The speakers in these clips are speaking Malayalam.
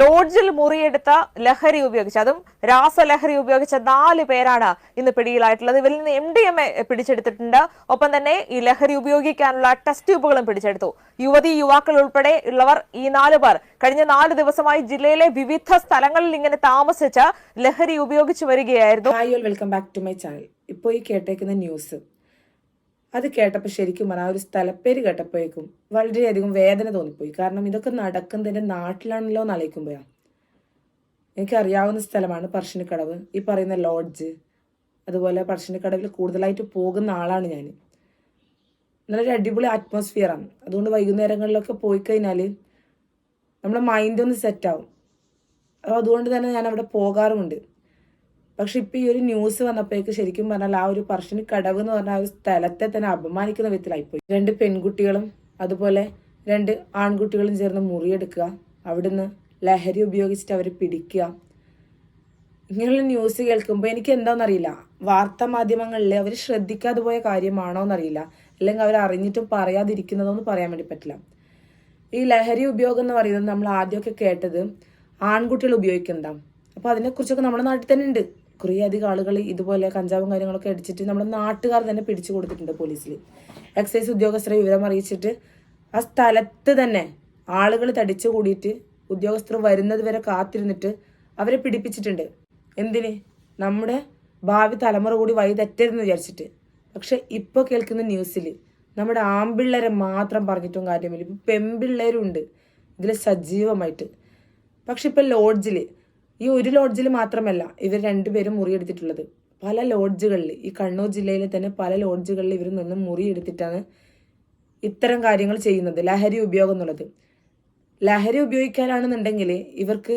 ലോഡ്ജിൽ മുറിയെടുത്ത ലഹരി ഉപയോഗിച്ച് അതും രാസലഹരി ഉപയോഗിച്ച നാല് പേരാണ് ഇന്ന് പിടിയിലായിട്ടുള്ളത്. ഇവരിൽ നിന്ന് എം ഡി എം എ പിടിച്ചെടുത്തിട്ടുണ്ട്. ഒപ്പം തന്നെ ഈ ലഹരി ഉപയോഗിക്കാനുള്ള ടെസ്റ്റ് ട്യൂബുകളും പിടിച്ചെടുത്തു. യുവതി യുവാക്കൾ ഉൾപ്പെടെ ഉള്ളവർ ഈ നാല് പേർ കഴിഞ്ഞ നാല് ദിവസമായി ജില്ലയിലെ വിവിധ സ്ഥലങ്ങളിൽ ഇങ്ങനെ താമസിച്ച് ലഹരി ഉപയോഗിച്ചു വരികയായിരുന്നു. Welcome back to my channel ഇപ്പോൾ ഈ കേട്ടേക്കുന്ന ന്യൂസ് അത് കേട്ടപ്പോൾ ശരിക്കും പറഞ്ഞാൽ ഒരു സ്ഥലപ്പേര് കേട്ടപ്പോഴേക്കും വളരെയധികം വേദന തോന്നിപ്പോയി. കാരണം ഇതൊക്കെ നടക്കുന്നതിന്റെ നാട്ടിലാണല്ലോ എന്ന് എനിക്കറിയാവുന്ന സ്ഥലമാണ് പറശ്ശിനിക്കടവ്. ഈ പറയുന്ന ലോഡ്ജ് അതുപോലെ പറശ്ശിനിക്കടവിൽ കൂടുതലായിട്ട് പോകുന്ന ആളാണ് ഞാൻ നല്ലൊരു അടിപൊളി അറ്റ്മോസ്ഫിയറാണ് അതുകൊണ്ട് വൈകുന്നേരങ്ങളിലൊക്കെ പോയി കഴിഞ്ഞാൽ നമ്മുടെ മൈൻഡ് ഒന്ന് സെറ്റാവും അപ്പോൾ അതുകൊണ്ട് തന്നെ ഞാൻ അവിടെ പോകാറുമുണ്ട്. പക്ഷെ ഇപ്പൊ ഈ ഒരു ന്യൂസ് വന്നപ്പോഴേക്ക് ശരിക്കും പറഞ്ഞാൽ ആ ഒരു പറശ്ശിനി കടവ് എന്ന് പറഞ്ഞ ആ ഒരു സ്ഥലത്തെ തന്നെ അപമാനിക്കുന്ന വിധത്തിലായിപ്പോയി. രണ്ട് പെൺകുട്ടികളും അതുപോലെ രണ്ട് ആൺകുട്ടികളും ചേർന്ന് മുറിയെടുക്കുക അവിടുന്ന് ലഹരി ഉപയോഗിച്ചിട്ട് അവരെ പിടിക്കുക. ഇങ്ങനെയുള്ള ന്യൂസ് കേൾക്കുമ്പോൾ എനിക്ക് എന്താണെന്നറിയില്ല വാർത്താ മാധ്യമങ്ങളിൽ അവർ ശ്രദ്ധിക്കാതെ പോയ കാര്യമാണോ എന്നറിയില്ല. അല്ലെങ്കിൽ അവർ അറിഞ്ഞിട്ടും പറയാതിരിക്കുന്നതോ എന്ന് പറയാൻ വേണ്ടി പറ്റില്ല. ഈ ലഹരി ഉപയോഗം എന്ന് പറയുന്നത് നമ്മൾ ആദ്യമൊക്കെ കേട്ടത് ആൺകുട്ടികൾ ഉപയോഗിക്കുന്നതാണ്. അപ്പോൾ അതിനെക്കുറിച്ചൊക്കെ നമ്മുടെ നാട്ടിൽ തന്നെ ഉണ്ട്. കുറേ അധികം ആളുകൾ ഇതുപോലെ കഞ്ചാവും കാര്യങ്ങളൊക്കെ അടിച്ചിട്ട് നമ്മുടെ നാട്ടുകാർ തന്നെ പിടിച്ചു കൊടുത്തിട്ടുണ്ട് പോലീസിൽ എക്സൈസ് ഉദ്യോഗസ്ഥരെ വിവരം അറിയിച്ചിട്ട് ആ സ്ഥലത്ത് തന്നെ ആളുകൾ തടിച്ചു കൂടിയിട്ട് ഉദ്യോഗസ്ഥർ വരുന്നത് വരെ കാത്തിരുന്നിട്ട് അവരെ പിടിപ്പിച്ചിട്ടുണ്ട്. എന്തിന്? നമ്മുടെ ഭാവി തലമുറ കൂടി വഴി തെറ്റരുതെന്ന് വിചാരിച്ചിട്ട്. പക്ഷെ ഇപ്പോൾ കേൾക്കുന്ന ന്യൂസിൽ നമ്മുടെ ആമ്പിള്ളേരെ മാത്രം പറഞ്ഞിട്ടും കാര്യമില്ല. ഇപ്പം പെമ്പിള്ളേരും ഉണ്ട് ഇതിൽ സജീവമായിട്ട്. പക്ഷെ ഇപ്പം ലോഡ്ജിൽ ഈ ഒരു ലോഡ്ജിൽ മാത്രമല്ല ഇവർ രണ്ടുപേരും മുറിയെടുത്തിട്ടുള്ളത്. പല ലോഡ്ജുകളിൽ ഈ കണ്ണൂർ ജില്ലയിലെ തന്നെ പല ലോഡ്ജുകളിൽ ഇവർ നിന്ന് മുറിയെടുത്തിട്ടാണ് ഇത്തരം കാര്യങ്ങൾ ചെയ്യുന്നത് ലഹരി ഉപയോഗം എന്നുള്ളത്. ലഹരി ഉപയോഗിക്കാനാണെന്നുണ്ടെങ്കിൽ ഇവർക്ക്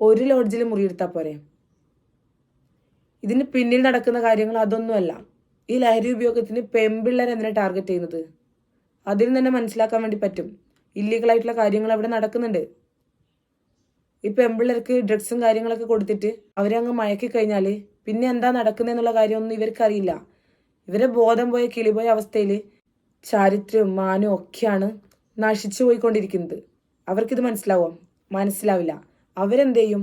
ഒരു ലോഡ്ജിൽ മുറിയെടുത്താൽ പോരെ. ഇതിന് പിന്നിൽ നടക്കുന്ന കാര്യങ്ങൾ അതൊന്നുമല്ല. ഈ ലഹരി ഉപയോഗത്തിന് പെമ്പിള്ളേർ എന്തിനാ ടാർഗറ്റ് ചെയ്യുന്നത്? അതിൽ തന്നെ മനസ്സിലാക്കാൻ വേണ്ടി പറ്റും. ഇല്ലീഗലായിട്ടുള്ള കാര്യങ്ങൾ അവിടെ നടക്കുന്നുണ്ട്. ഈ പെമ്പിള്ളേർക്ക് ഡ്രഗ്സും കാര്യങ്ങളൊക്കെ കൊടുത്തിട്ട് അവരെ അങ്ങ് മയക്കി കഴിഞ്ഞാൽ പിന്നെ എന്താ നടക്കുന്നതെന്നുള്ള കാര്യമൊന്നും ഇവർക്കറിയില്ല ഇവരെ ബോധം പോയ കിളിപോയ അവസ്ഥയിൽ ചാരിത്രവും മാനവും ഒക്കെയാണ് നശിച്ചു പോയിക്കൊണ്ടിരിക്കുന്നത്. അവർക്കിത് മനസ്സിലാവോ? മനസ്സിലാവില്ല. അവരെന്ത് ചെയ്യും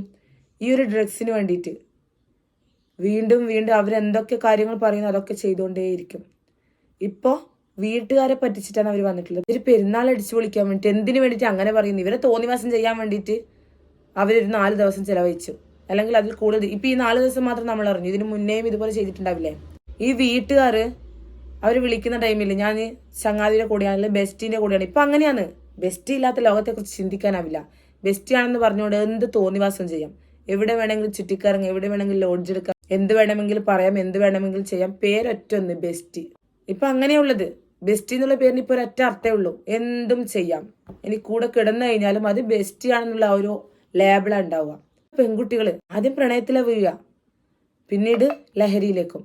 ഈ ഒരു ഡ്രഗ്സിന് വേണ്ടിയിട്ട് വീണ്ടും വീണ്ടും അവരെന്തൊക്കെ കാര്യങ്ങൾ പറയുന്നു അതൊക്കെ ചെയ്തുകൊണ്ടേയിരിക്കും ഇപ്പോൾ വീട്ടുകാരെ പറ്റിച്ചിട്ടാണ് അവർ വന്നിട്ടുള്ളത്. ഇവർ പെരുന്നാൾ അടിച്ചു പൊളിക്കാൻ വേണ്ടിയിട്ട് എന്തിനു വേണ്ടിയിട്ട് അങ്ങനെ പറയുന്നു? ഇവരെ തോന്നിവാസം ചെയ്യാൻ വേണ്ടിയിട്ട് അവരൊരു നാല് ദിവസം ചെലവഴിച്ചു. അല്ലെങ്കിൽ അതിൽ കൂടുതൽ ഇപ്പം ഈ നാല് ദിവസം മാത്രം നമ്മൾ അറിഞ്ഞു. ഇതിന് മുന്നേയും ഇതുപോലെ ചെയ്തിട്ടുണ്ടാവില്ലേ? ഈ വീട്ടുകാർ അവർ വിളിക്കുന്ന ടൈമിൽ ഞാൻ ചങ്ങാതിയുടെ കൂടെയാണ് അല്ലെങ്കിൽ ബെസ്റ്റിന്റെ കൂടെയാണ്. ഇപ്പം അങ്ങനെയാണ്. ബെസ്റ്റ് ഇല്ലാത്ത ലോകത്തെക്കുറിച്ച് ചിന്തിക്കാനാവില്ല. ബെസ്റ്റ് ആണെന്ന് പറഞ്ഞുകൊണ്ട് എന്ത് തോന്നിവാസം ചെയ്യാം? എവിടെ വേണമെങ്കിലും ചുറ്റിക്കറങ്ങി എവിടെ വേണമെങ്കിലും ലോഡ്ജ് എടുക്കാം എന്ത് വേണമെങ്കിലും പറയാം എന്ത് വേണമെങ്കിലും ചെയ്യാം. പേരൊറ്റ ഒന്ന് ബെസ്റ്റ്. ഇപ്പൊ അങ്ങനെയുള്ളത്. ബെസ്റ്റ് എന്നുള്ള പേരിന് ഇപ്പൊ ഒരൊറ്റ അർത്ഥമേ ഉള്ളൂ. എന്തും ചെയ്യാം. ഇനി കൂടെ കിടന്നു കഴിഞ്ഞാലും അത് ബെസ്റ്റ് ആണെന്നുള്ള ആ ഒരു ലേബിളാണ് ഉണ്ടാവുക. പെൺകുട്ടികൾ ആദ്യം പ്രണയത്തിലെ വീഴുക. പിന്നീട് ലഹരിയിലേക്കും.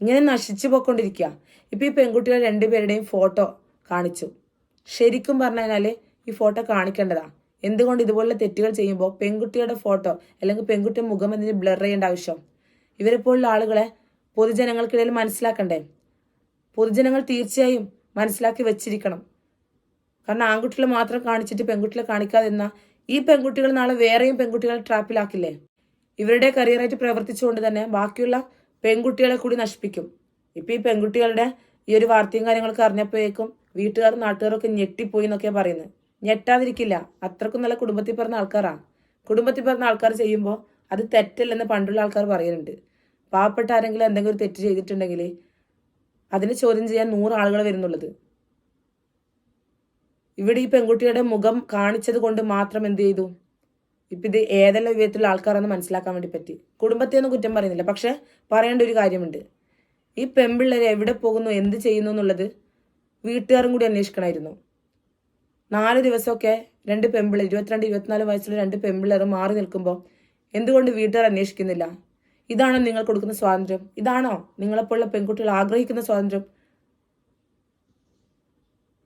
ഇങ്ങനെ നശിച്ചു പോയിക്കൊണ്ടിരിക്കുക. ഇപ്പൊ ഈ പെൺകുട്ടികൾ രണ്ടുപേരുടെയും ഫോട്ടോ കാണിച്ചു. ശരിക്കും പറഞ്ഞു കഴിഞ്ഞാൽ ഈ ഫോട്ടോ കാണിക്കേണ്ടതാ. എന്തുകൊണ്ട് ഇതുപോലുള്ള തെറ്റുകൾ ചെയ്യുമ്പോൾ പെൺകുട്ടിയുടെ ഫോട്ടോ അല്ലെങ്കിൽ പെൺകുട്ടിയുടെ മുഖം എന്തിന് ബ്ലർ ചെയ്യേണ്ട ആവശ്യം? ഇവരെ പോലുള്ള ആളുകളെ പൊതുജനങ്ങൾക്കിടയിൽ മനസ്സിലാക്കണ്ടേ? പൊതുജനങ്ങൾ തീർച്ചയായും മനസ്സിലാക്കി വെച്ചിരിക്കണം. കാരണം ആൺകുട്ടികളെ മാത്രം കാണിച്ചിട്ട് പെൺകുട്ടികളെ കാണിക്കാതെ നിന്നാ ഈ പെൺകുട്ടികൾ നാളെ വേറെയും പെൺകുട്ടികളെ ട്രാപ്പിലാക്കില്ലേ? ഇവരുടെ കരിയറായിട്ട് പ്രവർത്തിച്ചുകൊണ്ട് തന്നെ ബാക്കിയുള്ള പെൺകുട്ടികളെ കൂടി നശിപ്പിക്കും. ഇപ്പൊ ഈ പെൺകുട്ടികളുടെ ഈ ഒരു വാർത്തയും കാര്യങ്ങളൊക്കെ അറിഞ്ഞപ്പോഴേക്കും വീട്ടുകാർ നാട്ടുകാരൊക്കെ ഞെട്ടിപ്പോയി എന്നൊക്കെയാ പറയുന്നത്. ഞെട്ടാതിരിക്കില്ല. അത്രക്കും നല്ല കുടുംബത്തിൽ പറഞ്ഞ ആൾക്കാരാ. കുടുംബത്തിൽ പറഞ്ഞ ആൾക്കാർ ചെയ്യുമ്പോൾ അത് തെറ്റല്ലെന്ന് പണ്ടുള്ള ആൾക്കാർ പറയുന്നുണ്ട് പാവപ്പെട്ട ആരെങ്കിലും എന്തെങ്കിലും ഒരു തെറ്റ് ചെയ്തിട്ടുണ്ടെങ്കിൽ അതിനെ ചോദ്യം ചെയ്യാൻ നൂറ് ആളുകൾ വരുന്നുള്ളത്. ഇവിടെ ഈ പെൺകുട്ടിയുടെ മുഖം കാണിച്ചത് കൊണ്ട് മാത്രം എന്ത് ചെയ്തു? ഇപ്പൊ ഇത് ഏതെല്ലാം വിധത്തിലുള്ള ആൾക്കാരാണെന്ന് മനസ്സിലാക്കാൻ വേണ്ടി പറ്റി. കുടുംബത്തെ ഒന്നും കുറ്റം പറയുന്നില്ല. പക്ഷെ പറയേണ്ട ഒരു കാര്യമുണ്ട്. ഈ പെൺപിള്ളേരെ എവിടെ പോകുന്നു എന്ത് ചെയ്യുന്നു എന്നുള്ളത് വീട്ടുകാരും കൂടി അന്വേഷിക്കണമായിരുന്നു. നാല് ദിവസമൊക്കെ രണ്ട് പെൺപിള്ളേർ ഇരുപത്തിരണ്ട് ഇരുപത്തിനാല് വയസ്സുള്ള രണ്ട് പെൺപിള്ളേർ മാറി നിൽക്കുമ്പോൾ എന്തുകൊണ്ട് വീട്ടുകാർ അന്വേഷിക്കുന്നില്ല? ഇതാണോ നിങ്ങൾ കൊടുക്കുന്ന സ്വാതന്ത്ര്യം? ഇതാണോ നിങ്ങളെപ്പോലുള്ള പെൺകുട്ടികൾ ആഗ്രഹിക്കുന്ന സ്വാതന്ത്ര്യം?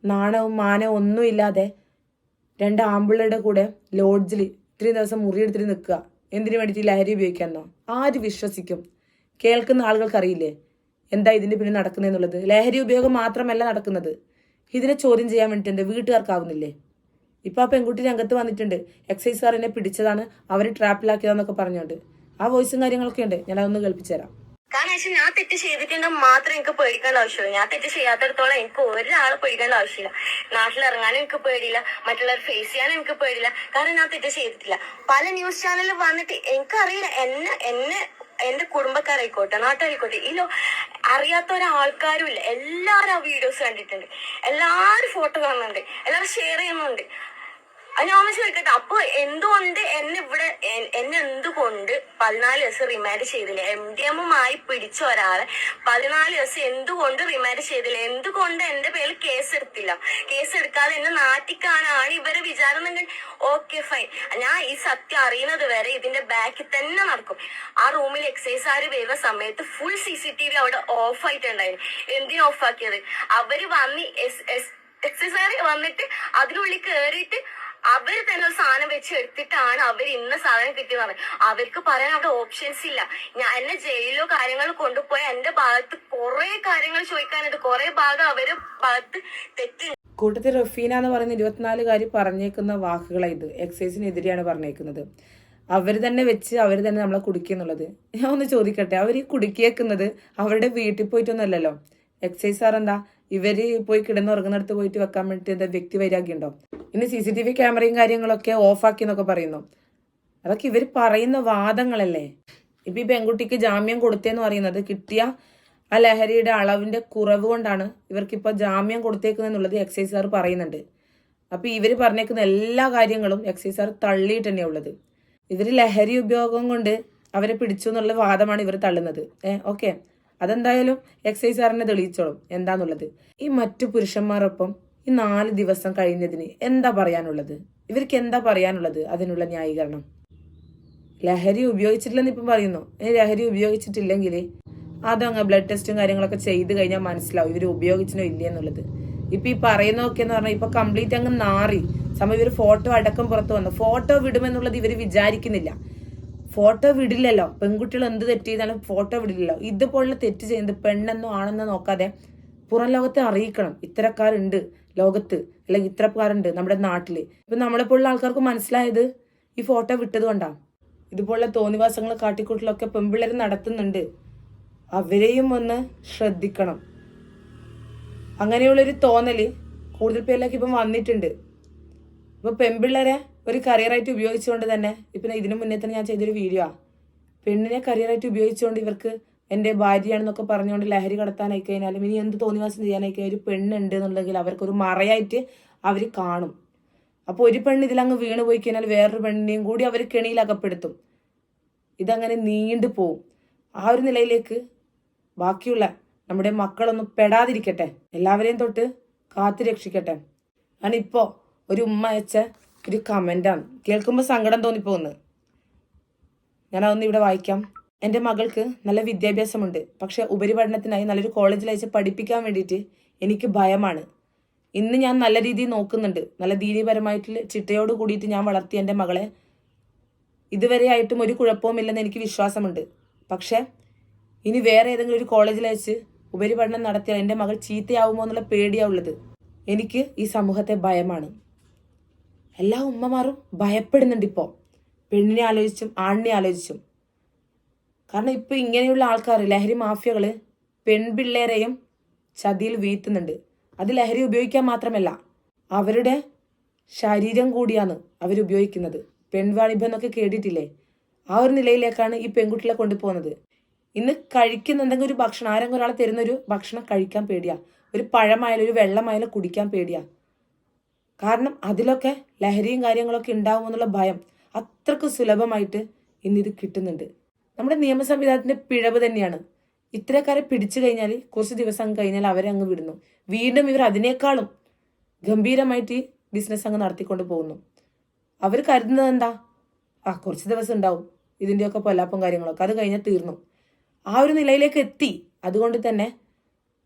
നാണവും മാനവും ഒന്നുമില്ലാതെ രണ്ട് ആമ്പിളുടെ കൂടെ ലോഡ്ജിൽ ഇത്രയും ദിവസം മുറിയെടുത്തിട്ട് നിൽക്കുക. എന്തിനു വേണ്ടിയിട്ട് ലഹരി ഉപയോഗിക്കാമെന്നോ? ആര് വിശ്വസിക്കും? കേൾക്കുന്ന ആളുകൾക്ക് അറിയില്ലേ എന്താ ഇതിന്റെ പിന്നെ നടക്കുന്നതെന്നുള്ളത് ലഹരി ഉപയോഗം മാത്രമല്ല നടക്കുന്നത്. ഇതിനെ ചോദ്യം ചെയ്യാൻ വേണ്ടിയിട്ട് എന്റെ വീട്ടുകാർക്കാവുന്നില്ലേ? ഇപ്പൊ ആ പെൺകുട്ടി രംഗത്ത് വന്നിട്ടുണ്ട്. എക്സൈസുകാർ എന്നെ പിടിച്ചതാണ്. അവർ ട്രാപ്പിലാക്കിയതാന്നൊക്കെ പറഞ്ഞുകൊണ്ട്. ആ വോയിസും കാര്യങ്ങളൊക്കെ ഉണ്ട്. ഞാൻ അതൊന്ന് കേൾപ്പിച്ചു തരാം കാരണം വെച്ചാൽ ഞാൻ തെറ്റ് ചെയ്തിട്ടുണ്ടെങ്കിൽ മാത്രം എനിക്ക് പേടിക്കേണ്ട ആവശ്യമുള്ളൂ ഞാൻ തെറ്റ് ചെയ്യാത്തടത്തോളം എനിക്ക് ഒരാളെ പേടിക്കേണ്ട ആവശ്യമില്ല. നാട്ടിൽ ഇറങ്ങാനും എനിക്ക് പേടിയില്ല. മറ്റുള്ളവർ ഫേസ് ചെയ്യാനും എനിക്ക് പേടിയില്ല. കാരണം ഞാൻ തെറ്റ് ചെയ്തിട്ടില്ല. പല ന്യൂസ് ചാനലിൽ വന്നിട്ട് എനിക്കറിയില്ല. എന്നെ എന്നെ എന്റെ കുടുംബക്കാരായിക്കോട്ടെ നാട്ടുകാരായിക്കോട്ടെ ഇല്ലോ അറിയാത്ത ഒരാൾക്കാരും ഇല്ല എല്ലാവരും ആ വീഡിയോസ് കണ്ടിട്ടുണ്ട്. എല്ലാവരും ഫോട്ടോ കാണുന്നുണ്ട്. എല്ലാവരും ഷെയർ ചെയ്യുന്നുണ്ട്. അത് ഞാൻ അപ്പൊ എന്തുകൊണ്ട് എന്നെ ഇവിടെ എന്നെ എന്തുകൊണ്ട് പതിനാല് ദിവസം റിമാൻഡ് ചെയ്തില്ല? എം ഡി എമ്മുമായി പിടിച്ച ഒരാളെ പതിനാല് ദിവസം എന്തുകൊണ്ട് റിമാൻഡ് ചെയ്തില്ല? എന്തുകൊണ്ട് എന്റെ പേരിൽ കേസ് എടുത്തില്ല കേസ് എടുക്കാതെ എന്നെ നാട്ടിക്കാനാണ് ഇവരെ വിചാരം ഓക്കെ ഫൈൻ ഞാൻ ഈ സത്യം അറിയുന്നത് വരെ ഇതിന്റെ ബാക്കിൽ തന്നെ നടക്കും. ആ റൂമിൽ എക്സൈസുകാർ വരുന്ന സമയത്ത് full C C T V അവിടെ ഓഫ് ആയിട്ടുണ്ടായിരുന്നു. എന്തിനാ ഓഫ് ആക്കിയത്? അവർ വന്ന് എക്സൈസുകാർ വന്നിട്ട് അതിനുള്ളിൽ കയറിയിട്ട് അവർ തന്നെ സാധനം വെച്ച് എടുത്തിട്ടാണ് അവർ ഇന്ന സാധനം കിട്ടിയതാണ് അവർക്ക് പറയാൻ അവിടെ ഓപ്ഷൻസ് ഇല്ല. ഞാൻ എന്നെ ജയിലിലോ കാര്യങ്ങൾ കൊണ്ടുപോയി എന്റെ ഭാഗത്ത് കുറെ കാര്യങ്ങൾ ചോദിക്കാനുണ്ട്. കുറെ ഭാഗം അവർ ഭാഗത്ത് തെറ്റ് കൂട്ടത്തിൽ റഫീന എന്ന് പറയുന്ന ഇരുപത്തിനാലുകാരി പറഞ്ഞേക്കുന്ന വാക്കുകളാണ് ഇത്. എക്സൈസിനെതിരെയാണ് പറഞ്ഞേക്കുന്നത്. അവർ തന്നെ വെച്ച് അവർ തന്നെ നമ്മളെ കുടിക്കുന്നുള്ളത് ഞാൻ ഒന്ന് ചോദിക്കട്ടെ? അവർ കുടുക്കിയേക്കുന്നത് അവരുടെ വീട്ടിൽ പോയിട്ടൊന്നുമല്ലല്ലോ? എക്സൈസ് സാർ എന്താ? ഇവർ പോയി കിടന്നുറങ്ങുന്നിടത്ത് പോയിട്ട് വെക്കാൻ വേണ്ടിയിട്ട് എന്താ വ്യക്തി വൈരാഗ്യം ഉണ്ടോ ഇനി സി സി ടി വി ക്യാമറയും കാര്യങ്ങളൊക്കെ ഓഫാക്കി എന്നൊക്കെ പറയുന്നു. അതൊക്കെ ഇവർ പറയുന്ന വാദങ്ങളല്ലേ? ഇപ്പൊ ഈ പെൺകുട്ടിക്ക് ജാമ്യം കൊടുത്തേന്ന് പറയുന്നത് കിട്ടിയ ആ ലഹരിയുടെ അളവിന്റെ കുറവ് കൊണ്ടാണ് ഇവർക്കിപ്പോ ജാമ്യം കൊടുത്തേക്കുന്നെന്നുള്ളത് എക്സൈസുകാർ പറയുന്നുണ്ട്. അപ്പൊ ഇവർ പറഞ്ഞേക്കുന്ന എല്ലാ കാര്യങ്ങളും എക്സൈസ് എക്സൈസുകാർ തള്ളിയിട്ട് തന്നെയാണ് ഉള്ളത്. ഇവർ ലഹരി ഉപയോഗം കൊണ്ട് അവരെ പിടിച്ചു എന്നുള്ള വാദമാണ് ഇവർ തള്ളുന്നത്. ഏ ഓക്കെ. അതെന്തായാലും എക്സൈസ് സാറിനെ തെളിയിച്ചോളും. എന്താന്നുള്ളത്? ഈ മറ്റു പുരുഷന്മാരൊപ്പം ഈ നാല് ദിവസം കഴിഞ്ഞതിന് എന്താ പറയാനുള്ളത്? ഇവർക്ക് എന്താ പറയാനുള്ളത് അതിനുള്ള ന്യായീകരണം? ലഹരി ഉപയോഗിച്ചിട്ടില്ലെന്ന് ഇപ്പം പറയുന്നു. ഇനി ലഹരി ഉപയോഗിച്ചിട്ടില്ലെങ്കിൽ അതങ്ങ് ബ്ലഡ് ടെസ്റ്റും കാര്യങ്ങളൊക്കെ ചെയ്ത് കഴിഞ്ഞാൽ മനസ്സിലാവും ഇവർ ഉപയോഗിച്ചിനോ ഇല്ലേ എന്നുള്ളത്. ഇപ്പൊ ഈ പറയുന്നതൊക്കെ എന്ന് പറഞ്ഞാൽ ഇപ്പൊ കംപ്ലീറ്റ് അങ്ങ് നാറി. സമയം ഇവർ ഫോട്ടോ അടക്കം പുറത്തു വന്നു. ഫോട്ടോ വിടുമെന്നുള്ളത് ഇവർ വിചാരിക്കുന്നില്ല. ഫോട്ടോ വിടില്ലല്ലോ. പെൺകുട്ടികൾ എന്ത് തെറ്റ് ചെയ്താലും ഫോട്ടോ വിടില്ലല്ലോ. ഇതുപോലുള്ള തെറ്റ് ചെയ്യുന്നത് പെണ്ണെന്നോ ആണെന്നോ നോക്കാതെ പുറം ലോകത്തെ അറിയിക്കണം. ഇത്തരക്കാരുണ്ട് ലോകത്ത് അല്ലെങ്കിൽ ഇത്തരക്കാരുണ്ട് നമ്മുടെ നാട്ടിൽ. ഇപ്പൊ നമ്മളെ പോലുള്ള ആൾക്കാർക്ക് മനസ്സിലായത് ഈ ഫോട്ടോ വിട്ടത് കൊണ്ടാ. ഇതുപോലുള്ള തോന്നിവാസങ്ങൾ കാട്ടിക്കൂട്ടലൊക്കെ പെൺപിള്ളേർ നടത്തുന്നുണ്ട്. അവരെയും ഒന്ന് ശ്രദ്ധിക്കണം. അങ്ങനെയുള്ളൊരു തോന്നൽ കൂടുതൽ പേരിലേക്ക് ഇപ്പം വന്നിട്ടുണ്ട്. ഇപ്പൊ പെൺപിള്ളേരെ ഒരു കരിയറായിട്ട് ഉപയോഗിച്ചുകൊണ്ട് തന്നെ ഇപ്പം ഇതിനു മുന്നേ തന്നെ ഞാൻ ചെയ്തൊരു വീഡിയോ ആ. പെണ്ണിനെ കരിയറായിട്ട് ഉപയോഗിച്ചുകൊണ്ട് ഇവർക്ക് എന്റെ ഭാര്യയാണെന്നൊക്കെ പറഞ്ഞുകൊണ്ട് ലഹരി കടത്താനായി കഴിഞ്ഞാലും ഇനി എന്ത് തോന്നിവാസം ചെയ്യാനായി കഴിഞ്ഞാൽ ഒരു പെണ്ണുണ്ട് എന്നുണ്ടെങ്കിൽ അവർക്കൊരു മറയായിട്ട് അവർ കാണും. അപ്പോൾ ഒരു പെണ്ണ് ഇതിലങ്ങ് വീണ് പോയി കഴിഞ്ഞാൽ വേറൊരു പെണ്ണിനെയും കൂടി അവർ കെണിയിൽ അകപ്പെടുത്തും. ഇതങ്ങനെ നീണ്ടു പോവും. ആ ഒരു നിലയിലേക്ക് ബാക്കിയുള്ള നമ്മുടെ മക്കളൊന്നും പെടാതിരിക്കട്ടെ. എല്ലാവരെയും തൊട്ട് കാത്തു രക്ഷിക്കട്ടെ ആണിപ്പോൾ ഒരു ഉമ്മ അയച്ച ഒരു കമന്റാണ് കേൾക്കുമ്പോൾ സങ്കടം തോന്നിപ്പോന്ന് ഞാൻ അതൊന്ന് ഇവിടെ വായിക്കാം. എന്റെ മകൾക്ക് നല്ല വിദ്യാഭ്യാസമുണ്ട്. പക്ഷേ ഉപരിപഠനത്തിനായി നല്ലൊരു കോളേജിൽ അയച്ച് പഠിപ്പിക്കാൻ വേണ്ടിയിട്ട് എനിക്ക് ഭയമാണ്. ഇന്ന് ഞാൻ നല്ല രീതിയിൽ നോക്കുന്നുണ്ട്. നല്ല ദീനീപരമായിട്ട് ചിട്ടയോട് കൂടിയിട്ട് ഞാൻ വളർത്തിയ എന്റെ മകളെ ഇതുവരെ ആയിട്ടും ഒരു കുഴപ്പവുമില്ലെന്ന് എനിക്ക് വിശ്വാസമുണ്ട്. പക്ഷേ ഇനി വേറെ ഏതെങ്കിലും ഒരു കോളേജിൽ അയച്ച് ഉപരിപഠനം നടത്തിയാൽ എന്റെ മകൾ ചീത്തയാവുമോ എന്നുള്ള പേടിയാവുള്ളത് എനിക്ക് ഈ സമൂഹത്തെ ഭയമാണ്. എല്ലാ ഉമ്മമാരും ഭയപ്പെടുന്നുണ്ട് ഇപ്പോൾ പെണ്ണിനെ ആലോചിച്ചും ആണിനെ ആലോചിച്ചും. കാരണം ഇപ്പൊ ഇങ്ങനെയുള്ള ആൾക്കാർ ലഹരി മാഫിയകൾ പെൺപിള്ളേരെയും ചതിയിൽ വീഴ്ത്തുന്നുണ്ട്. അത് ലഹരി ഉപയോഗിക്കാൻ മാത്രമല്ല അവരുടെ ശരീരം കൂടിയാണ് അവരുപയോഗിക്കുന്നത് പെൺവാണിഭം എന്നൊക്കെ കേട്ടിട്ടില്ലേ? ആ ഒരു നിലയിലേക്കാണ് ഈ പെൺകുട്ടികളെ കൊണ്ടുപോകുന്നത്. ഇന്ന് കഴിക്കുന്ന എന്തെങ്കിലും ഒരു ഭക്ഷണം ആരെങ്കിലും ഒരാൾ തരുന്ന ഒരു ഭക്ഷണം കഴിക്കാൻ പേടിയാ. ഒരു പഴമായാലും ഒരു വെള്ളമായാലും കുടിക്കാൻ പേടിയാ. കാരണം അതിലൊക്കെ ലഹരിയും കാര്യങ്ങളൊക്കെ ഉണ്ടാവും എന്നുള്ള ഭയം അത്രയ്ക്ക് സുലഭമായിട്ട് ഇന്നിത് കിട്ടുന്നുണ്ട്. നമ്മുടെ നിയമ സംവിധാനത്തിന്റെ പിഴവ് തന്നെയാണ്. ഇത്തരക്കാരെ പിടിച്ചു കഴിഞ്ഞാൽ കുറച്ച് ദിവസം കഴിഞ്ഞാൽ അവരെ അങ്ങ് വിടുന്നു. വീണ്ടും ഇവർ അതിനേക്കാളും ഗംഭീരമായിട്ട് ഈ ബിസിനസ് അങ്ങ് നടത്തിക്കൊണ്ട് പോകുന്നു. അവർ കരുതുന്നത് എന്താ? ആ കുറച്ച് ദിവസം ഉണ്ടാവും. ഇതിന്റെയൊക്കെ പൊല്ലാപ്പും കാര്യങ്ങളൊക്കെ അത് കഴിഞ്ഞാൽ തീർന്നു. ആ ഒരു നിലയിലേക്ക് എത്തി. അതുകൊണ്ട് തന്നെ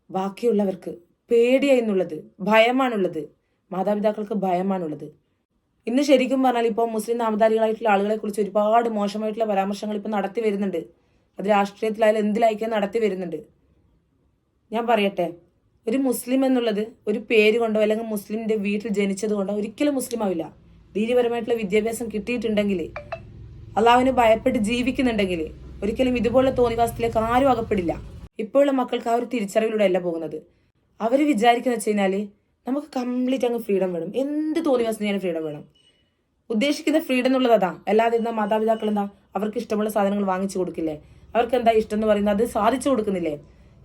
ബാക്കിയുള്ളവർക്ക് പേടിയായി എന്നുള്ളത് ഭയമാണുള്ളത്. മാതാപിതാക്കൾക്ക് ഭയമാണുള്ളത്. ഇന്ന് ശരിക്കും പറഞ്ഞാൽ ഇപ്പോൾ മുസ്ലിം നാമധാരികളായിട്ടുള്ള ആളുകളെ കുറിച്ച് ഒരുപാട് മോശമായിട്ടുള്ള പരാമർശങ്ങൾ ഇപ്പോൾ നടത്തി വരുന്നുണ്ട്. അത് രാഷ്ട്രീയത്തിലായാലും എന്തിലായിരിക്കും നടത്തി വരുന്നുണ്ട്. ഞാൻ പറയട്ടെ ഒരു മുസ്ലിം എന്നുള്ളത് ഒരു പേര് കൊണ്ടോ അല്ലെങ്കിൽ മുസ്ലിമിന്റെ വീട്ടിൽ ജനിച്ചത് കൊണ്ടോ ഒരിക്കലും മുസ്ലിം ആവില്ല. ദീനപരമായിട്ടുള്ള വിദ്യാഭ്യാസം കിട്ടിയിട്ടുണ്ടെങ്കിൽ അള്ളാഹുവിനെ ഭയപ്പെട്ട് ജീവിക്കുന്നുണ്ടെങ്കിൽ ഒരിക്കലും ഇതുപോലുള്ള തോന്നിവാസത്തിലേക്ക് ആരും അകപ്പെടില്ല. ഇപ്പോഴുള്ള മക്കൾക്ക് ആ ഒരു തിരിച്ചറിവിലൂടെ അല്ല പോകുന്നത്. അവർ വിചാരിക്കുന്ന വെച്ച് കഴിഞ്ഞാൽ നമുക്ക് കംപ്ലീറ്റ് അങ്ങ് ഫ്രീഡം വേണം. എന്ത് തോന്നി ചെയ്യാൻ ഫ്രീഡം വേണം? ഉദ്ദേശിക്കുന്ന ഫ്രീഡം എന്നുള്ളത് അതാ. അല്ലാതെ എന്താ മാതാപിതാക്കൾ എന്താ? അവർക്ക് ഇഷ്ടമുള്ള സാധനങ്ങൾ വാങ്ങിച്ചു കൊടുക്കില്ലേ? അവർക്ക് എന്താ ഇഷ്ടം എന്ന് പറയുന്നത് അത് സാധിച്ചു കൊടുക്കുന്നില്ലേ?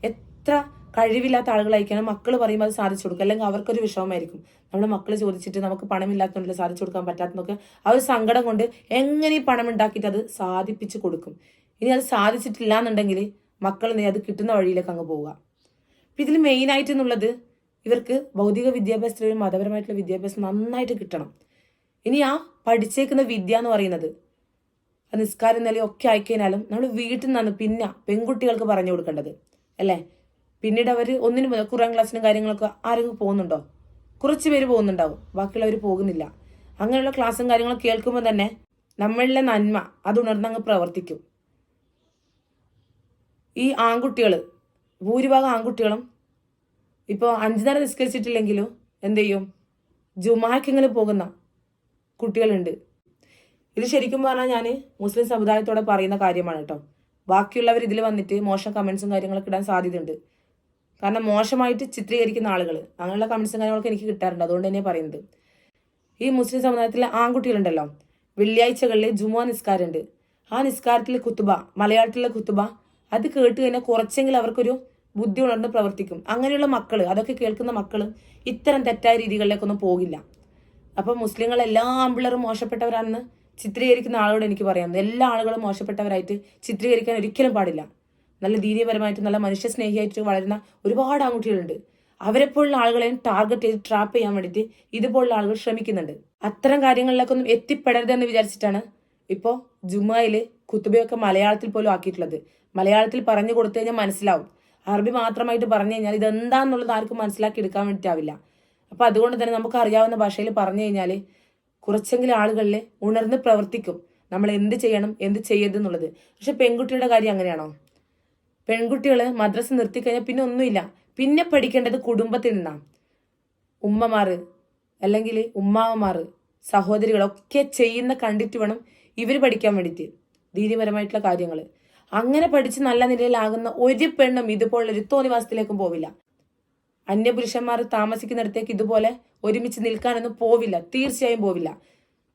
എത്ര കഴിവില്ലാത്ത ആളുകളായിരിക്കണം മക്കൾ പറയുമ്പോൾ അത് സാധിച്ചു കൊടുക്കും അല്ലെങ്കിൽ അവർക്കൊരു വിഷമമായിരിക്കും. നമ്മുടെ മക്കൾ ചോദിച്ചിട്ട് നമുക്ക് പണമില്ലാത്തതുകൊണ്ട് സാധിച്ചു കൊടുക്കാൻ പറ്റാത്തതൊക്കെ ആ ഒരു സങ്കടം കൊണ്ട് എങ്ങനെ ഈ പണം ഉണ്ടാക്കിയിട്ട് അത് സാധിപ്പിച്ചു കൊടുക്കും? ഇനി അത് സാധിച്ചിട്ടില്ല എന്നുണ്ടെങ്കിൽ മക്കൾ അത് കിട്ടുന്ന വഴിയിലേക്ക് അങ്ങ് പോവുക. അപ്പം ഇതിൽ മെയിനായിട്ട് എന്നുള്ളത് ഇവർക്ക് ഭൗതിക വിദ്യാഭ്യാസത്തിലും മതപരമായിട്ടുള്ള വിദ്യാഭ്യാസം നന്നായിട്ട് കിട്ടണം. ഇനി ആ പഠിച്ചേക്കുന്ന വിദ്യ എന്ന് പറയുന്നത് നിസ്കാരം നിലയും ഒക്കെ ആയിക്കഴിഞ്ഞാലും നമ്മൾ വീട്ടിൽ നിന്നാണ് പിന്നെ പെൺകുട്ടികൾക്ക് പറഞ്ഞു കൊടുക്കേണ്ടത്. അല്ലേ? പിന്നീട് അവർ ഒന്നിനും മുതൽ ഖുറാൻ ക്ലാസ്സിനും കാര്യങ്ങളൊക്കെ ആരെങ്കിലും പോകുന്നുണ്ടോ? കുറച്ച് പേര് പോകുന്നുണ്ടാവും. ബാക്കിയുള്ളവർ പോകുന്നില്ല. അങ്ങനെയുള്ള ക്ലാസ്സും കാര്യങ്ങളും കേൾക്കുമ്പോൾ തന്നെ നമ്മളിലെ നന്മ അത് ഉണർന്നങ്ങ് പ്രവർത്തിക്കും. ഈ ആൺകുട്ടികൾ ഭൂരിഭാഗം ആൺകുട്ടികളും ഇപ്പോൾ അഞ്ചു നേരം നിസ്കരിച്ചിട്ടില്ലെങ്കിലും എന്ത് ചെയ്യും? ജുമാക്കിങ്ങനെ പോകുന്ന കുട്ടികളുണ്ട്. ഇത് ശരിക്കും പറഞ്ഞാൽ ഞാൻ മുസ്ലിം സമുദായത്തോടെ പറയുന്ന കാര്യമാണ് കേട്ടോ. ബാക്കിയുള്ളവർ ഇതിൽ വന്നിട്ട് മോശം കമൻസും കാര്യങ്ങളൊക്കെ ഇടാൻ സാധ്യതയുണ്ട്. കാരണം മോശമായിട്ട് ചിത്രീകരിക്കുന്ന ആളുകൾ അങ്ങനെയുള്ള കമൻസും കാര്യങ്ങളൊക്കെ എനിക്ക് കിട്ടാറുണ്ട്. അതുകൊണ്ട് തന്നെ പറയുന്നത്. ഈ മുസ്ലിം സമുദായത്തിലെ ആൺകുട്ടികളുണ്ടല്ലോ. വെള്ളിയാഴ്ചകളിൽ ജുമ നിസ്കാരമുണ്ട്. ആ നിസ്കാരത്തിലെ കുത്തുബ മലയാളത്തിലെ കുത്തുബ അത് കേട്ട് കഴിഞ്ഞാൽ കുറച്ചെങ്കിലും അവർക്കൊരു ബുദ്ധി ഉണർന്ന് പ്രവർത്തിക്കും. അങ്ങനെയുള്ള മക്കൾ അതൊക്കെ കേൾക്കുന്ന മക്കൾ ഇത്തരം തെറ്റായ രീതികളിലേക്കൊന്നും പോകില്ല. അപ്പൊ മുസ്ലിങ്ങൾ എല്ലാ ആമ്പിളറും മോശപ്പെട്ടവരാണെന്ന് ചിത്രീകരിക്കുന്ന ആളോട് എനിക്ക് പറയാം എല്ലാ ആളുകളും മോശപ്പെട്ടവരായിട്ട് ചിത്രീകരിക്കാൻ ഒരിക്കലും പാടില്ല. നല്ല ദീനീയപരമായിട്ട് നല്ല മനുഷ്യ സ്നേഹിയായിട്ട് വളരുന്ന ഒരുപാട് ആൺകുട്ടികളുണ്ട്. അവരെപ്പോലുള്ള ആളുകളെയും ടാർഗറ്റ് ചെയ്ത് ട്രാപ്പ് ചെയ്യാൻ വേണ്ടിയിട്ട് ഇതുപോലുള്ള ആളുകൾ ശ്രമിക്കുന്നുണ്ട്. അത്തരം കാര്യങ്ങളിലേക്കൊന്നും എത്തിപ്പെടരുതെന്ന് വിചാരിച്ചിട്ടാണ് ഇപ്പോൾ ജുമായിൽ കുത്തുബയൊക്കെ മലയാളത്തിൽ പോലും ആക്കിയിട്ടുള്ളത്. മലയാളത്തിൽ പറഞ്ഞു കൊടുത്തു കഴിഞ്ഞാൽ മനസ്സിലാവും. അറബി മാത്രമായിട്ട് പറഞ്ഞു കഴിഞ്ഞാൽ ഇതെന്താന്നുള്ളത് ആർക്കും മനസ്സിലാക്കി എടുക്കാൻ വേണ്ടിയിട്ടാവില്ല അപ്പൊ അതുകൊണ്ട് തന്നെ നമുക്ക് അറിയാവുന്ന ഭാഷയിൽ പറഞ്ഞു കഴിഞ്ഞാൽ കുറച്ചെങ്കിലും ആളുകളിൽ ഉണർന്ന് പ്രവർത്തിക്കും. നമ്മൾ എന്ത് ചെയ്യണം എന്ത് ചെയ്യരുത് എന്നുള്ളത്. പക്ഷെ പെൺകുട്ടിയുടെ കാര്യം അങ്ങനെയാണോ? പെൺകുട്ടികൾ മദ്രസ നിർത്തിക്കഴിഞ്ഞാൽ പിന്നെ ഒന്നുമില്ല. പിന്നെ പഠിക്കേണ്ടത് കുടുംബത്തിൽ നിന്നാണ്. ഉമ്മമാർ അല്ലെങ്കിൽ ഉമ്മാവമാർ സഹോദരികളൊക്കെ ചെയ്യുന്ന കണ്ടിട്ട് വേണം ഇവർ പഠിക്കാൻ വേണ്ടിയിട്ട്. ദീതിപരമായിട്ടുള്ള കാര്യങ്ങൾ. അങ്ങനെ പഠിച്ച് നല്ല നിലയിലാകുന്ന ഒരു പെണ്ണും ഇതുപോലുള്ള ഒരു തോന്നിവാസത്തിലേക്കും പോവില്ല. അന്യപുരുഷന്മാർ താമസിക്കുന്നിടത്തേക്ക് ഇതുപോലെ ഒരുമിച്ച് നിൽക്കാനൊന്നും പോവില്ല. തീർച്ചയായും പോവില്ല.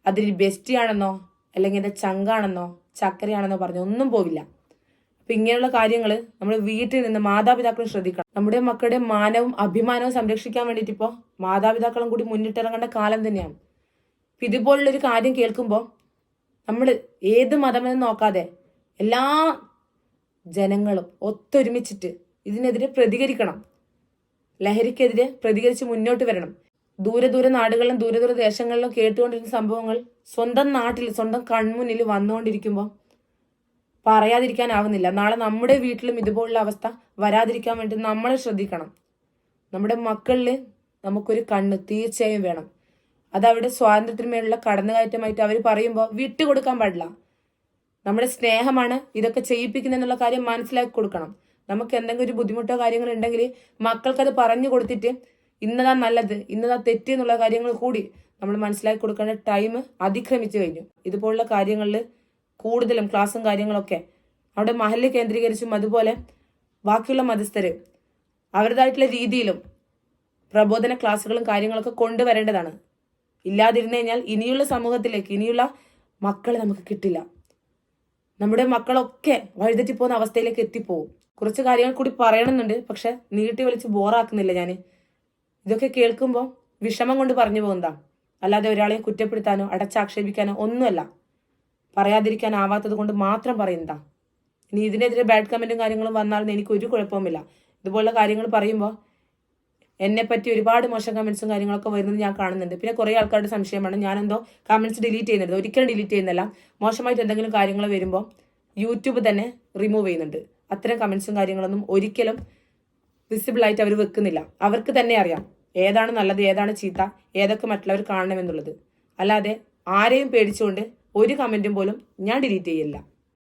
അതിൽ ബെസ്റ്റിയാണെന്നോ അല്ലെങ്കിൽ എന്റെ ചങ്കാണെന്നോ ചക്കരയാണെന്നോ പറഞ്ഞ് ഒന്നും പോവില്ല. അപ്പൊ ഇങ്ങനെയുള്ള കാര്യങ്ങൾ നമ്മൾ വീട്ടിൽ നിന്ന് മാതാപിതാക്കൾ ശ്രദ്ധിക്കണം. നമ്മുടെ മക്കളുടെ മാനവും അഭിമാനവും സംരക്ഷിക്കാൻ വേണ്ടിയിട്ട് ഇപ്പോൾ മാതാപിതാക്കളും കൂടി മുന്നിട്ടിറങ്ങേണ്ട കാലം തന്നെയാണ്. അപ്പം ഇതുപോലുള്ളൊരു കാര്യം കേൾക്കുമ്പോൾ നമ്മൾ ഏത് മതമെന്ന് നോക്കാതെ എല്ലാ ജനങ്ങളും ഒത്തൊരുമിച്ചിട്ട് ഇതിനെതിരെ പ്രതികരിക്കണം. ലഹരിക്കെതിരെ പ്രതികരിച്ച് മുന്നോട്ട് വരണം. ദൂരെ ദൂരെ നാടുകളിലും ദൂരെ ദൂരെ ദേശങ്ങളിലും കേട്ടുകൊണ്ടിരുന്ന സംഭവങ്ങൾ സ്വന്തം നാട്ടിൽ സ്വന്തം കൺമുന്നിൽ വന്നുകൊണ്ടിരിക്കുമ്പോൾ പറയാതിരിക്കാനാവുന്നില്ല. നാളെ നമ്മുടെ വീട്ടിലും ഇതുപോലുള്ള അവസ്ഥ വരാതിരിക്കാൻ വേണ്ടി നമ്മൾ ശ്രദ്ധിക്കണം. നമ്മുടെ മക്കളിൽ നമുക്കൊരു കണ്ണ് തീർച്ചയായും വേണം. അത് സ്വാതന്ത്ര്യത്തിന് സ്വാതന്ത്ര്യത്തിന്മേലുള്ള കടന്നുകയറ്റമായിട്ട് അവർ പറയുമ്പോൾ വിട്ടുകൊടുക്കാൻ പാടില്ല. നമ്മുടെ സ്നേഹമാണ് ഇതൊക്കെ ചെയ്യിപ്പിക്കുന്നതെന്നുള്ള കാര്യം മനസ്സിലാക്കി കൊടുക്കണം. നമുക്ക് എന്തെങ്കിലും ഒരു ബുദ്ധിമുട്ടോ കാര്യങ്ങൾ ഉണ്ടെങ്കിൽ മക്കൾക്കത് പറഞ്ഞു കൊടുത്തിട്ട് ഇന്നതാ നല്ലത് ഇന്നതാ തെറ്റ് എന്നുള്ള കാര്യങ്ങൾ കൂടി നമ്മൾ മനസ്സിലാക്കി കൊടുക്കേണ്ട ടൈം അതിക്രമിച്ചു കഴിഞ്ഞു. ഇതുപോലുള്ള കാര്യങ്ങളിൽ കൂടുതലും ക്ലാസ്സും കാര്യങ്ങളൊക്കെ അവിടെ മഹൽ കേന്ദ്രീകരിച്ചും അതുപോലെ ബാക്കിയുള്ള മതസ്ഥർ അവരുടേതായിട്ടുള്ള രീതിയിലും പ്രബോധന ക്ലാസ്സുകളും കാര്യങ്ങളൊക്കെ കൊണ്ടുവരേണ്ടതാണ്. ഇല്ലാതിരുന്നു കഴിഞ്ഞാൽ ഇനിയുള്ള സമൂഹത്തിലേക്ക് ഇനിയുള്ള മക്കളെ നമുക്ക് കിട്ടില്ല. നമ്മുടെ മക്കളൊക്കെ വഴിതെറ്റി പോകുന്ന അവസ്ഥയിലേക്ക് എത്തിപ്പോവും. കുറച്ച് കാര്യങ്ങൾ കൂടി പറയണമെന്നുണ്ട് പക്ഷെ നീട്ടി വലിച്ച് ബോറാക്കുന്നില്ല ഞാൻ ഇതൊക്കെ കേൾക്കുമ്പോൾ വിഷമം കൊണ്ട് പറഞ്ഞു പോകുന്നതാ. അല്ലാതെ ഒരാളെ കുറ്റപ്പെടുത്താനോ അടച്ചാക്ഷേപിക്കാനോ ഒന്നുമല്ല. പറയാതിരിക്കാനാവാത്തത് കൊണ്ട് മാത്രം പറയുന്നതാ. ഇനി ഇതിനെതിരെ ബാഡ് കമന്റും കാര്യങ്ങളും വന്നാലും എനിക്ക് ഒരു കുഴപ്പവുമില്ല. ഇതുപോലുള്ള കാര്യങ്ങൾ പറയുമ്പോൾ എന്നെ പറ്റി ഒരുപാട് മോശം കമന്റ്സും കാര്യങ്ങളൊക്കെ വരുന്നത് ഞാൻ കാണുന്നുണ്ട്. പിന്നെ കുറേ ആൾക്കാരുടെ സംശയമാണ് ഞാനെന്തോ കമന്റ്സ് ഡിലീറ്റ് ചെയ്യുന്നത്. ഒരിക്കലും ഡിലീറ്റ് ചെയ്യുന്നില്ല മോശമായിട്ട് എന്തെങ്കിലും കാര്യങ്ങൾ വരുമ്പോൾ യൂട്യൂബ് തന്നെ റിമൂവ് ചെയ്യുന്നുണ്ട്. അത്തരം കമന്റ്സും കാര്യങ്ങളൊന്നും ഒരിക്കലും വിസിബിൾ ആയിട്ട് അവർ വെക്കുന്നില്ല. അവർക്ക് തന്നെ അറിയാം ഏതാണ് നല്ലത് ഏതാണ് ചീത്ത ഏതൊക്കെ മറ്റുള്ളവർ കാണണമെന്നുള്ളത്. അല്ലാതെ ആരെയും പേടിച്ചുകൊണ്ട് ഒരു കമന്റും പോലും ഞാൻ ഡിലീറ്റ് ചെയ്യില്ല